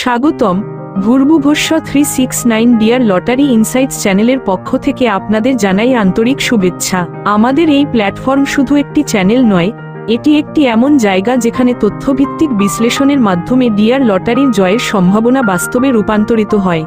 স্বাগতম। ভূর্ভুভস্য three six nine dear lottery insights চ্যানেলের পক্ষ থেকে আপনাদের জানাই আন্তরিক শুভেচ্ছা। আমাদের এই প্ল্যাটফর্ম শুধু একটি চ্যানেল নয়, এটি একটি এমন জায়গা যেখানে তথ্যভিত্তিক বিশ্লেষণের মাধ্যমে ডিয়ার লটারির জয়ের সম্ভাবনা বাস্তবে রূপান্তরিত হয়।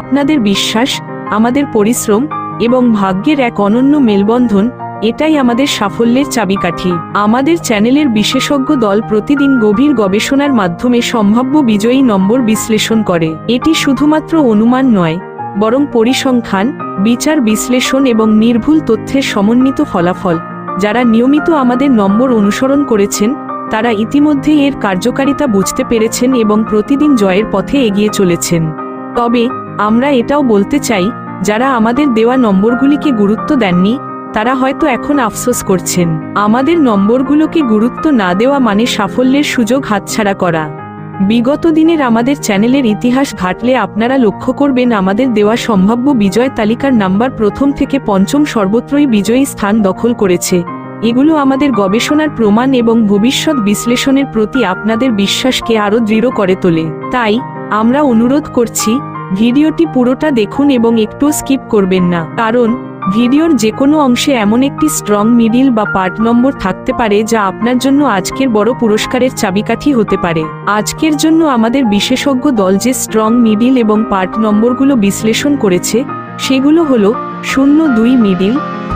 আপনাদের বিশ্বাস, আমাদের পরিশ্রম এবং ভাগ্যের এক অনন্য মেলবন্ধন এটাই আমাদের সাফল্যের চাবিকাঠি। আমাদের চ্যানেলের বিশেষজ্ঞ দল প্রতিদিন গভীর গবেষণার মাধ্যমে সম্ভাব্য বিজয়ী নম্বর বিশ্লেষণ করে। এটি শুধুমাত্র অনুমান নয়, বরং পরিসংখ্যান, বিচার বিশ্লেষণ এবং নির্ভুল তথ্যের সমন্বিত ফলাফল। যারা নিয়মিত আমাদের নম্বর অনুসরণ করেছেন, তারা ইতিমধ্যেই এর কার্যকারিতা বুঝতে পেরেছেন এবং প্রতিদিন জয়ের পথে এগিয়ে চলেছেন। তবে, আমরা এটাও বলতে চাই, যারা আমাদের দেওয়া নম্বরগুলিকে গুরুত্ব দেননি তারা হয়তো এখন আফসোস করছেন। আমাদের নম্বরগুলোকে গুরুত্ব না দেওয়া মানে সাফল্যের সুযোগ হাতছাড়া করা। বিগত দিনের আমাদের চ্যানেলের ইতিহাস ঘাটলে আপনারা লক্ষ্য করবেন আমাদের দেওয়া সম্ভাব্য বিজয় তালিকার নাম্বার প্রথম থেকে পঞ্চম সর্বত্রই বিজয়ী স্থান দখল করেছে। এগুলো আমাদের গবেষণার প্রমাণ এবং ভবিষ্যৎ বিশ্লেষণের প্রতি আপনাদের বিশ্বাসকে আরও দৃঢ় করে তোলে। তাই, আমরা অনুরোধ করছি, ভিডিওটি পুরোটা দেখুন এবং একটু স্কিপ করবেন না। কারণ ভিডিওর যে কোনো অংশে এমন একটি স্ট্রং মিডিল বা পার্ট নম্বর থাকতে পারে যা আপনার জন্য আজকের বড় পুরস্কারের চাবিকাঠি হতে পারে। আজকের জন্য আমাদের বিশেষজ্ঞ দল যে স্ট্রং মিডিল এবং পার্ট নম্বরগুলো বিশ্লেষণ করেছে, সেগুলো হলো শূন্য দুই মিডিল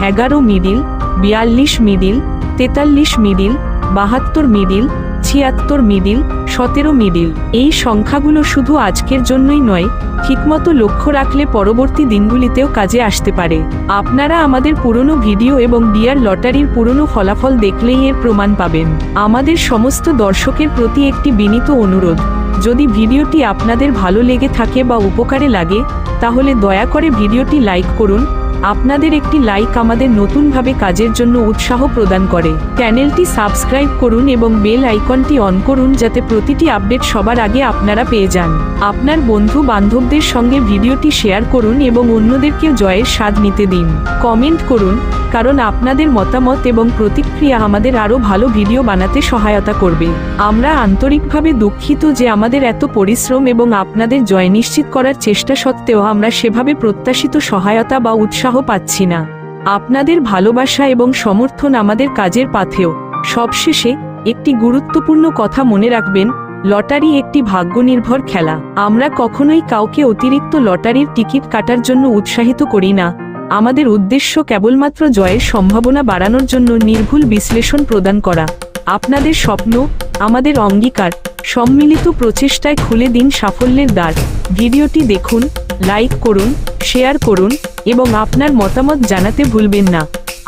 এগারো মিডিল বিয়াল্লিশ মিডিল তেতাল্লিশ মিডিল বাহাত্তর মিডিল ছিয়াত্তর মিডিল, সতেরো মিডিল। এই সংখ্যাগুলো শুধু আজকের জন্যই নয়, ঠিকমতো লক্ষ্য রাখলে পরবর্তী দিনগুলিতেও কাজে আসতে পারে। আপনারা আমাদের পুরনো ভিডিও এবং ডিয়ার লটারির পুরনো ফলাফল দেখলেই এর প্রমাণ পাবেন। আমাদের সমস্ত দর্শকের প্রতি একটি বিনীত অনুরোধ, যদি ভিডিওটি আপনাদের ভালো লেগে থাকে বা উপকারে লাগে, তাহলে দয়া করে ভিডিওটি লাইক করুন আপনাদের একটি লাইক আমাদের নতুনভাবে কাজের জন্য উৎসাহ প্রদান করে। চ্যানেলটি সাবস্ক্রাইব করুন এবং বেল আইকনটি অন করুন যাতে প্রতিটি আপডেট সবার আগে আপনারা পেয়ে যান। আপনার বন্ধু বান্ধবদের সঙ্গে ভিডিওটি শেয়ার করুন এবং অন্যদেরকে জয়ের স্বাদ নিতে দিন। কমেন্ট করুন, কারণ আপনাদের মতামত এবং প্রতিক্রিয়া আমাদের আরও ভালো ভিডিও বানাতে সহায়তা করবে। আমরা আন্তরিকভাবে দুঃখিত যে আমাদের এত পরিশ্রম এবং আপনাদের জয় নিশ্চিত করার চেষ্টা সত্ত্বেও আমরা সেভাবে প্রত্যাশিত সহায়তা বা উৎসাহ পাচ্ছি না। আপনাদের ভালোবাসা এবং সমর্থন আমাদের কাজের পাথেও। সবশেষে, একটি গুরুত্বপূর্ণ কথা মনে রাখবেন, লটারি একটি ভাগ্যনির্ভর খেলা। আমরা কখনোই কাউকে অতিরিক্ত লটারির টিকিট কাটার জন্য উৎসাহিত করি না। আমাদের উদ্দেশ্য কেবলমাত্র জয়ের সম্ভাবনা বাড়ানোর জন্য নির্ভুল বিশ্লেষণ প্রদান করা। আপনাদের স্বপ্ন, আমাদের অঙ্গীকার, সম্মিলিত প্রচেষ্টায় খুলে দিন সাফল্যের দ্বার। ভিডিওটি দেখুন, লাইক করুন, শেয়ার করুন এবং আপনার মতামত জানাতে ভুলবেন না।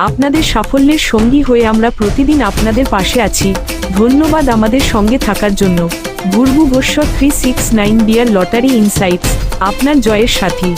আপনাদের সাফল্যের সঙ্গী হয়ে আমরা প্রতিদিন আপনাদের পাশে আছি। ধন্যবাদ আমাদের সঙ্গে থাকার জন্য। ভূর্ভুবস্য three six nine dear lottery insights আপনার জয়ের সাথী।